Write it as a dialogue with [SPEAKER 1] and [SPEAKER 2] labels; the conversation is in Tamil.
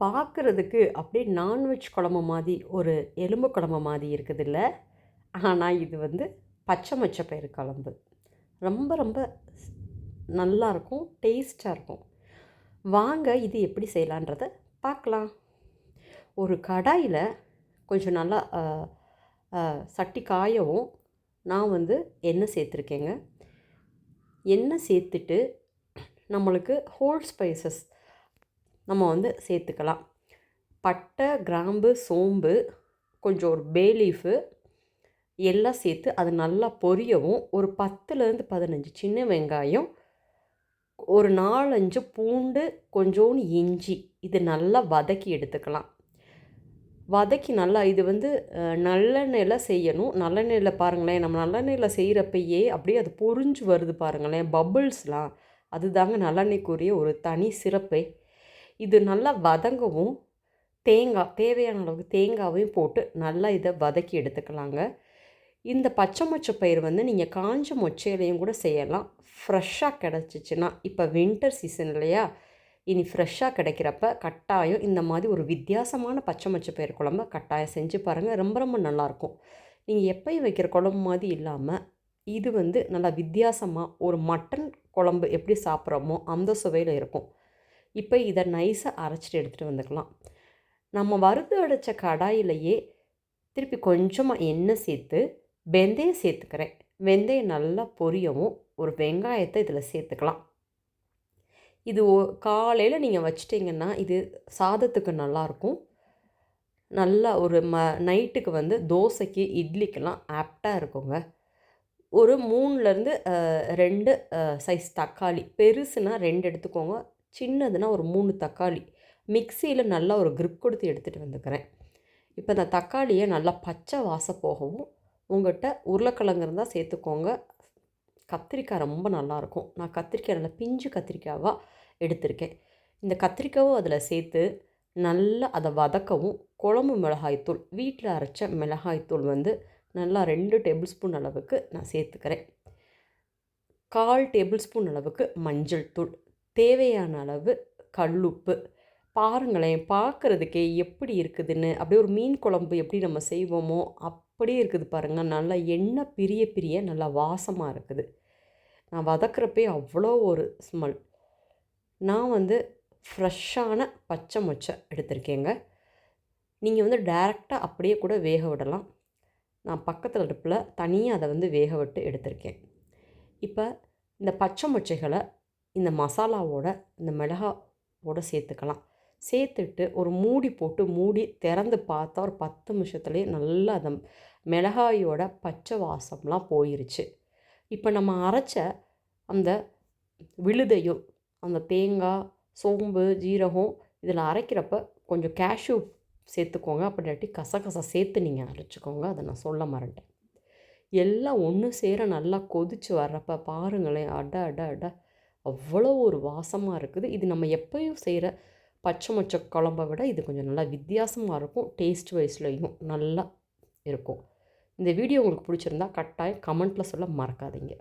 [SPEAKER 1] பார்க்குறதுக்கு அப்படியே நான்வெஜ் குழம்பு மாதிரி ஒரு எலும்பு குழம்பு மாதிரி இருக்குதுல்ல. ஆனால் இது வந்து பச்சை மொச்சை பயிறு குழம்பு. ரொம்ப ரொம்ப நல்லாயிருக்கும் டேஸ்ட்டாக இருக்கும். வாங்க இது எப்படி செய்யலான்றத பார்க்கலாம். ஒரு கடாயில் கொஞ்சம் நல்லா சட்டி காயவும் நான் வந்து எண்ணெய் சேர்த்துருக்கேங்க. எண்ணெய் சேர்த்துட்டு நம்மளுக்கு ஹோல் ஸ்பைசஸ் நம்ம வந்து சேர்த்துக்கலாம். பட்டை கிராம்பு சோம்பு கொஞ்சம் ஒரு பே லீஃபு எல்லாம் சேர்த்து அது நல்லா பொரியவும். ஒரு பத்துலேருந்து பதினஞ்சு சின்ன வெங்காயம் ஒரு நாலஞ்சு பூண்டு கொஞ்சோண்டு இஞ்சி இது நல்லா வதக்கி எடுத்துக்கலாம். வதக்கி நல்லா இது வந்து நல்லெண்ணெயில் செய்யணும். நல்லெண்ணெயில் பாருங்களேன் நம்ம நல்லெண்ணெயில் செய்கிறப்பயே அப்படியே அது பொறிஞ்சு வருது பாருங்களேன் பபுள்ஸ்லாம் அதுதாங்க நல்லெண்ணெய்க்குரிய ஒரு தனி சிறப்பே. இது நல்லா வதங்கவும் தேங்காய் தேவையான அளவுக்கு தேங்காவையும் போட்டு நல்லா இதை வதக்கி எடுத்துக்கலாங்க. இந்த பச்சை மொச்சை பயிர் வந்து நீங்கள் காஞ்ச மொச்சையிலையும் கூட செய்யலாம். ஃப்ரெஷ்ஷாக கிடச்சிச்சின்னா இப்போ வின்டர் சீசன் இல்லையா? இனி ஃப்ரெஷ்ஷாக கிடைக்கிறப்ப கட்டாயம் இந்த மாதிரி ஒரு வித்தியாசமான பச்சை மொச்சை பயிர் குழம்ப கட்டாயம் செஞ்சு பாருங்கள் ரொம்ப ரொம்ப நல்லாயிருக்கும். நீங்கள் எப்பயும் வைக்கிற குழம்பு மாதிரி இல்லாமல் இது வந்து நல்லா வித்தியாசமாக ஒரு மட்டன் குழம்பு எப்படி சாப்பிட்றோமோ அந்த சுவையில் இருக்கும். இப்போ இதை நைஸாக அரைச்சிட்டு எடுத்துகிட்டு வந்துக்கலாம். நம்ம வறுத்து அடைச்ச கடாயிலையே திருப்பி கொஞ்சமாக எண்ணெய் சேர்த்து வெந்தயம் சேர்த்துக்கிறேன். வெந்தயம் நல்லா பொரியவும் ஒரு வெங்காயத்தை இதில் சேர்த்துக்கலாம். இது காலையில் நீங்கள் வச்சிட்டிங்கன்னா இது சாதத்துக்கு நல்லாயிருக்கும் நல்லா ஒரு ம நைட்டுக்கு வந்து தோசைக்கு இட்லிக்கெல்லாம் ஆப்டாக இருக்குங்க. ஒரு மூணுலேருந்து ரெண்டு சைஸ் தக்காளி பெருசுனா ரெண்டு எடுத்துக்கோங்க. சின்னதுன்னா ஒரு மூணு தக்காளி. மிக்சியில் நல்லா ஒரு க்ரிப் கொடுத்து எடுத்துகிட்டு வந்துக்கிறேன். இப்போ இந்த தக்காளியை நல்லா பச்சை வாசம் போகவும் உங்கள்கிட்ட உருளைக்கிழங்கு இருந்தால் சேர்த்துக்கோங்க. கத்திரிக்காய் ரொம்ப நல்லாயிருக்கும் நான் கத்திரிக்காய் நல்லா பிஞ்சு கத்திரிக்காவாக எடுத்திருக்கேன். இந்த கத்திரிக்காவும் அதில் சேர்த்து நல்லா அதை வதக்கவும் குழம்பு மிளகாய்த்தூள் வீட்டில் அரைச்ச மிளகாய்த்தூள் வந்து நல்லா ரெண்டு டேபிள் ஸ்பூன் அளவுக்கு நான் சேர்த்துக்கிறேன். கால் டேபிள் ஸ்பூன் அளவுக்கு மஞ்சள் தூள். தேவையான அளவு கல்லுப்பு. பாருங்களேன் பார்க்குறதுக்கே எப்படி இருக்குதுன்னு அப்படியே ஒரு மீன் குழம்பு எப்படி நம்ம செய்வோமோ அப்படியே இருக்குது பாருங்கள் நல்லா எண்ணெய் பிரிய பிரிய நல்லா வாசமாக இருக்குது. நான் வதக்கிறப்பே அவ்வளோ ஒரு ஸ்மெல் நான் வந்து ஃப்ரெஷ்ஷான பச்சை மொச்சை எடுத்திருக்கேங்க. நீங்கள் வந்து டேரெக்டாக அப்படியே கூட வேக விடலாம். நான் பக்கத்தில் அடுப்பில் தனியாக அதை வந்து வேக விட்டு எடுத்திருக்கேன். இப்போ இந்த பச்சை மொச்சைகளை இந்த மசாலாவோட இந்த மிளகாவோட சேர்த்துக்கலாம். சேர்த்துட்டு ஒரு மூடி போட்டு மூடி திறந்து பார்த்தா ஒரு பத்து நிமிஷத்துலேயே நல்லா அந்த மிளகாயோட பச்சை வாசம்லாம் போயிருச்சு. இப்போ நம்ம அரைச்ச அந்த விழுதையும் அந்த தேங்காய் சோம்பு ஜீரகம் இதில் அரைக்கிறப்ப கொஞ்சம் கேஷ்யூ சேர்த்துக்கோங்க. அப்படின்ட்டு கசகசா சேர்த்து நீங்கள் அரைச்சிக்கோங்க. அதை நான் சொல்ல மாட்டேன் எல்லாம் ஒன்று சேர நல்லா கொதித்து வர்றப்ப பாருங்களேன். அட அட அட. அவ்வளோ ஒரு வாசமாக இருக்குது. இது நம்ம எப்பயும் செய்கிற பச்சை மொச்சை குழம்பை விட இது கொஞ்சம் நல்லா வித்தியாசமாக இருக்கும். டேஸ்ட் வைஸ்லையும் நல்லா இருக்கும். இந்த வீடியோ உங்களுக்கு பிடிச்சிருந்தா கட்டாயம் கமெண்ட்டில் சொல்ல மறக்காதீங்க.